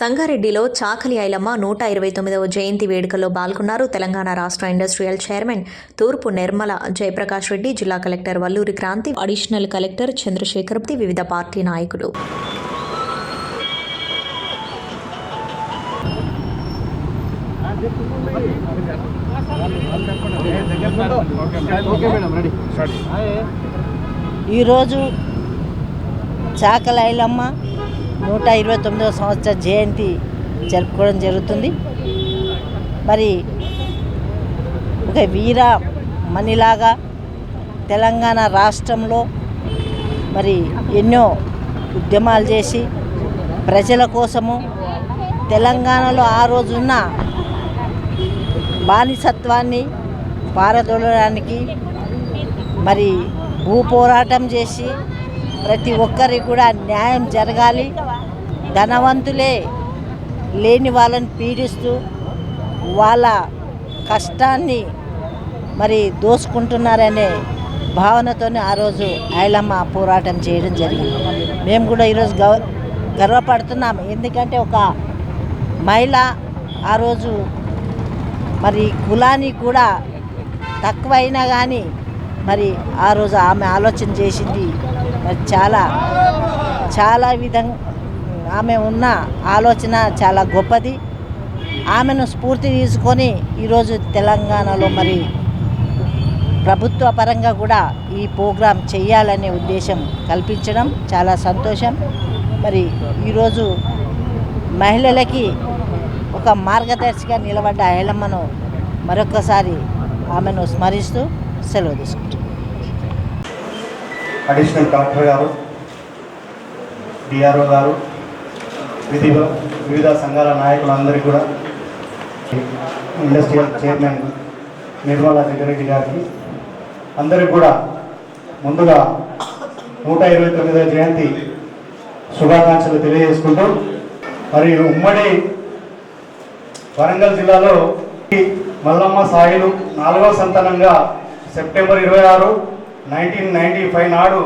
సంగారెడ్డిలో చాకలి ఐలమ్మ నూట ఇరవై తొమ్మిదవ జయంతి వేడుకల్లో పాల్గొన్నారు. తెలంగాణ రాష్ట్ర ఇండస్ట్రియల్ చైర్మన్ తూర్పు నిర్మల జయప్రకాష్ రెడ్డి జిల్లా collector Valluri Kranthi additional collector Chandrasekhar వివిధ పార్టీ నాయకులు. ఈరోజు చాకలైలమ్మ నూట ఇరవై తొమ్మిదవ సంవత్సర జయంతి జరుపుకోవడం జరుగుతుంది. మరి ఒక వీర మణిలాగా తెలంగాణ రాష్ట్రంలో మరి ఎన్నో ఉద్యమాలు చేసి ప్రజల కోసము తెలంగాణలో ఆ రోజున్న బానిసత్వాన్ని పారదోలడానికి మరి భూ పోరాటం చేసి ప్రతి ఒక్కరికి కూడా న్యాయం జరగాలి. ధనవంతులే లేని వాళ్ళని పీడిస్తూ వాళ్ళ కష్టాన్ని మరి దోసుకుంటున్నారనే భావనతోనే ఆ రోజు ఐలమ్మ పోరాటం చేయడం జరిగింది. మేము కూడా ఈరోజు గౌ గర్వపడుతున్నాం. ఎందుకంటే ఒక మహిళ ఆ రోజు మరి కులానికి కూడా తక్కువైనా కానీ మరి ఆ రోజు ఆమె ఆలోచన చేసింది. మరి చాలా చాలా విధంగా ఆమె ఉన్న ఆలోచన చాలా గొప్పది. ఆమెను స్ఫూర్తి తీసుకొని ఈరోజు తెలంగాణలో మరి ప్రభుత్వ పరంగా కూడా ఈ ప్రోగ్రాం చేయాలనే ఉద్దేశం కల్పించడం చాలా సంతోషం. మరి ఈరోజు మహిళలకి ఒక మార్గదర్శిగా నిలబడ్డ ఐలమ్మను మరొకసారి ఆమెను స్మరిస్తూ సెలవు తీసుకుంటాం అడిషనల్ కలెక్టర్ గారు డిఆర్ఓ గారు వివిధ వివిధ సంఘాల నాయకులందరికీ కూడా ఇండస్ట్రియల్ చైర్మన్ నిర్మలా జగ్గారెడ్డి గారికి అందరికీ కూడా ముందుగా నూట ఇరవై తొమ్మిదవ జయంతి శుభాకాంక్షలు తెలియజేసుకుంటూ మరి ఉమ్మడి వరంగల్ జిల్లాలో మల్లమ్మ సాయిలు నాలుగవ సంతానంగా సెప్టెంబర్ ఇరవై ఆరు నైన్టీన్ నైన్టీ ఫైవ్ నాడు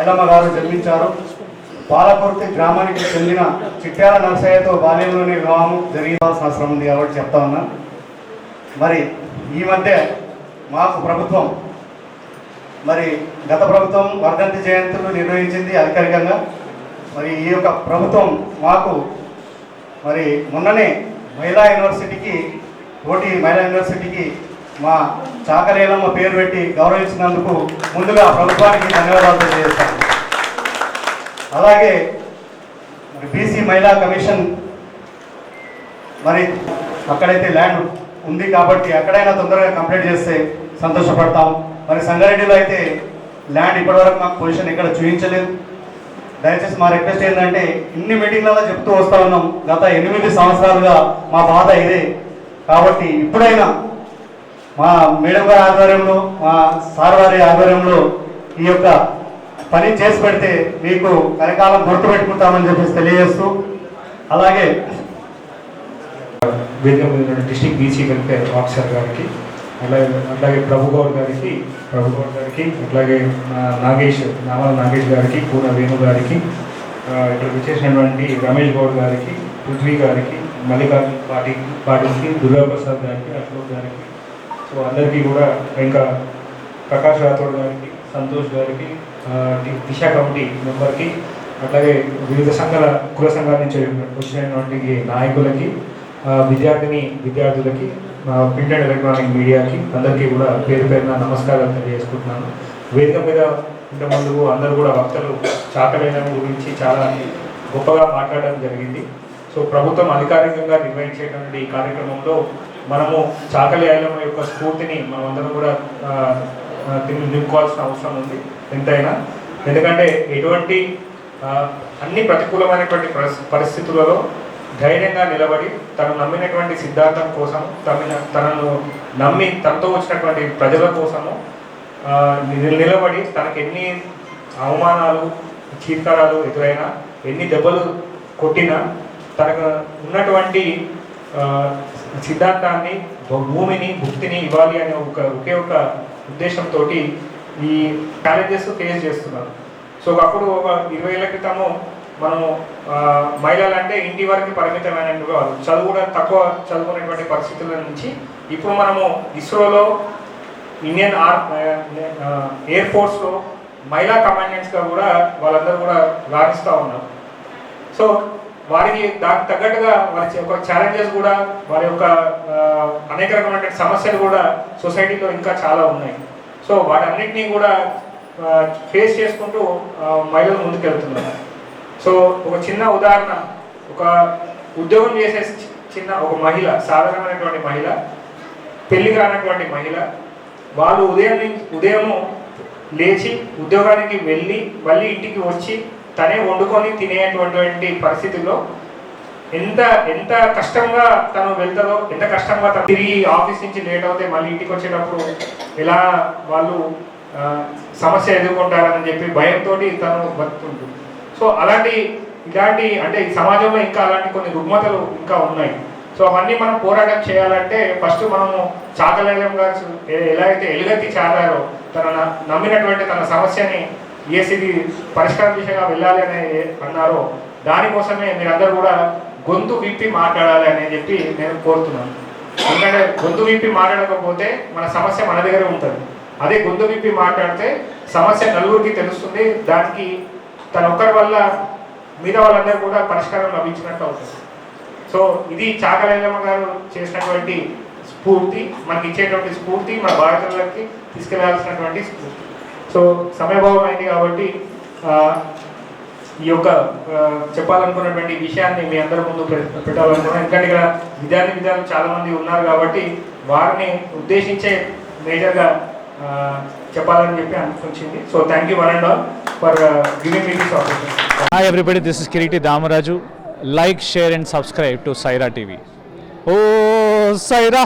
ఐలమ్మ గారు జన్మించారు. పాలకుర్తి గ్రామానికి చెందిన చిట్యాల నరసయ్యతో బాల్యంలోనే వివాహం జరిగిన అవసరం ఉంది కాబట్టి చెప్తా ఉన్నా. మరి ఈ మధ్య మాకు ప్రభుత్వం మరి గత ప్రభుత్వం వర్ధంతి జయంతులు నిర్వహించింది అధికారికంగా. మరి ఈ యొక్క ప్రభుత్వం మాకు మరి మొన్ననే మహిళా యూనివర్సిటీకి పోటీ మహిళా యూనివర్సిటీకి మా చాకరేలమ్మ పేరు పెట్టి గౌరవించినందుకు ముందుగా ప్రభుత్వానికి ధన్యవాదాలు తెలియజేస్తాను. అలాగే మరి బీసీ మహిళా కమిషన్ మరి అక్కడైతే ల్యాండ్ ఉంది కాబట్టి అక్కడైనా తొందరగా కంప్లీట్ చేస్తే సంతోషపడతాం. మరి సంగారెడ్డిలో అయితే ల్యాండ్ ఇప్పటివరకు మాకు పొజిషన్ ఎక్కడ చూపించలేదు. దయచేసి మా రిక్వెస్ట్ ఏంటంటే ఇన్ని మీటింగ్లలో చెప్తూ వస్తా ఉన్నాం. గత ఎనిమిది సంవత్సరాలుగా మా బాధ ఇదే. కాబట్టి ఇప్పుడైనా మా మేడం గారి ఆధ్వర్యంలో మా సార్ వారి ఆధ్వర్యంలో ఈ యొక్క పని చేసి పెడితే మీకు కలకాలం గుర్తుపెట్టుకుంటామని చెప్పేసి తెలియజేస్తూ అలాగే వేదిక మీద డిస్టిక్ బీసీ వెల్ఫేర్ ఆఫీసర్ గారికి అలాగే అట్లాగే ప్రభు గౌడ్ గారికి ప్రభు గౌడ్ గారికి అట్లాగే నాగేష్ నామల నాగేష్ గారికి పూర్ణ వేణు గారికి ఇక్కడ విచ్చేసినటువంటి రమేష్ గౌడ్ గారికి పృథ్వీ గారికి మల్లికార్జున పాటి పాటిల్కి దుర్గాప్రసాద్ గారికి అశోక్ గారికి సో అందరికీ కూడా ఇంకా ప్రకాష్ రాథోడ్ గారికి సంతోష్ గారికి దిశ కమిటీ మెంబర్కి అట్లాగే వివిధ సంఘాల కుల సంఘాల నుంచి వచ్చినటువంటి నాయకులకి విద్యార్థిని విద్యార్థులకి ప్రింట్ అండ్ ఎలక్ట్రానిక్ మీడియాకి అందరికీ కూడా పేరు పేరున నమస్కారాలు తెలియజేసుకుంటున్నాను. వేదిక మీద ఇంతమంది అందరూ కూడా వక్తలు చాకలైన గురించి చాలా గొప్పగా మాట్లాడడం జరిగింది. సో ప్రభుత్వం అధికారికంగా నిర్వహించేటువంటి ఈ కార్యక్రమంలో మనము చాకలి ఐలమ్మ యొక్క స్ఫూర్తిని మనమందరం కూడా తిని- నింపుకోవాల్సిన అవసరం ఉంది. ఎంతైనా. ఎందుకంటే ఎటువంటి అన్ని ప్రతికూలమైనటువంటి పరిస్థితులలో ధైర్యంగా నిలబడి తను నమ్మినటువంటి సిద్ధాంతం కోసం తమిన తనను నమ్మి తనతో వచ్చినటువంటి ప్రజల కోసము నిలబడి తనకు ఎన్ని అవమానాలు చీత్కారాలు ఎదురైనా ఎన్ని దెబ్బలు కొట్టినా తనకు ఉన్నటువంటి సిద్ధాంతాన్ని భూమిని భుక్తిని ఇవ్వాలి అనే ఒక ఒకే ఒక ఉద్దేశంతో ఈ ఛాలెంజెస్ ఫేస్ చేస్తున్నారు. సో ఒకప్పుడు ఒక ఇరవై ఏళ్ళ క్రితము మనము మహిళలు అంటే ఇంటి వరకు పరిమితమైనట్టు కాదు చదువు కూడా తక్కువ చదువుకునేటువంటి పరిస్థితుల నుంచి ఇప్పుడు మనము ఇస్రోలో ఇండియన్ ఆర్ ఎయిర్ ఫోర్స్లో మహిళా కమాండెంట్స్గా కూడా వాళ్ళందరూ కూడా రాణిస్తూ ఉన్నారు. సో వారికి దానికి తగ్గట్టుగా వారి యొక్క ఛాలెంజెస్ కూడా వారి యొక్క అనేక రకమైన సమస్యలు కూడా సొసైటీలో ఇంకా చాలా ఉన్నాయి. సో వాటన్నిటినీ కూడా ఫేస్ చేసుకుంటూ మహిళలు ముందుకెళ్తున్నారు. సో ఒక చిన్న ఉదాహరణ ఒక ఉద్యోగం చేసే చి- చిన్న ఒక మహిళ సాధారణమైనటువంటి మహిళ పెళ్ళి కానటువంటి మహిళ వాళ్ళు ఉదయం ఉదయము లేచి ఉద్యోగానికి వెళ్ళి మళ్ళీ ఇంటికి వచ్చి తనే వండుకొని తినేటువంటి పరిస్థితుల్లో ఎంత ఎంత కష్టంగా తను వెళ్తారో ఎంత కష్టంగా తను తిరిగి ఆఫీస్ నుంచి లేట్ అవుతే మళ్ళీ ఇంటికి వచ్చేటప్పుడు ఎలా వాళ్ళు సమస్య ఎదుర్కొంటారని చెప్పి భయంతో తను బతుకుంటుంది సో అలాంటి ఇలాంటి అంటే ఈ సమాజంలో ఇంకా అలాంటి కొన్ని రుగ్మతలు ఇంకా ఉన్నాయి. సో అవన్నీ మనం పోరాటం చేయాలంటే ఫస్ట్ మనము చాకలేలం గారు ఎలా అయితే ఎలుగెత్తి చాటారో తన నమ్మినటువంటి తన సమస్యని ఏసీది పరిష్కార దిశగా వెళ్ళాలి అని అన్నారో దానికోసమే మీరందరూ కూడా గొంతు విప్పి మాట్లాడాలి అని చెప్పి నేను కోరుతున్నాను. ఎందుకంటే గొంతు విప్పి మాట్లాడకపోతే మన సమస్య మన దగ్గర ఉంటుంది. అదే గొంతు విప్పి మాట్లాడితే సమస్య నలుగురికి తెలుస్తుంది. దానికి తన ఒక్కరి వల్ల మిగతా వాళ్ళందరూ కూడా పరిష్కారం లభించినట్టు అవుతుంది. సో ఇది చాకలైలమ్మ గారు చేసినటువంటి స్ఫూర్తి మనకి ఇచ్చేటువంటి స్ఫూర్తి మన భారతీయులకి తీసుకెళ్ళాల్సినటువంటి స్ఫూర్తి. సో సమయభావం అయింది కాబట్టి ఈ యొక్క చెప్పాలనుకున్నటువంటి విషయాన్ని మీ అందరి ముందు పెట్టాలనుకున్నాను ఎందుకంటే ఇక్కడ విద్యార్థి విద్యార్థులు చాలా మంది ఉన్నారు కాబట్టి వారిని ఉద్దేశించే మేజర్గా చెప్పాలని చెప్పి అనిపించింది so thank you one and all for giving me this opportunity hi everybody this is Kireeti Damaraju like share and subscribe to Saira TV oh Saira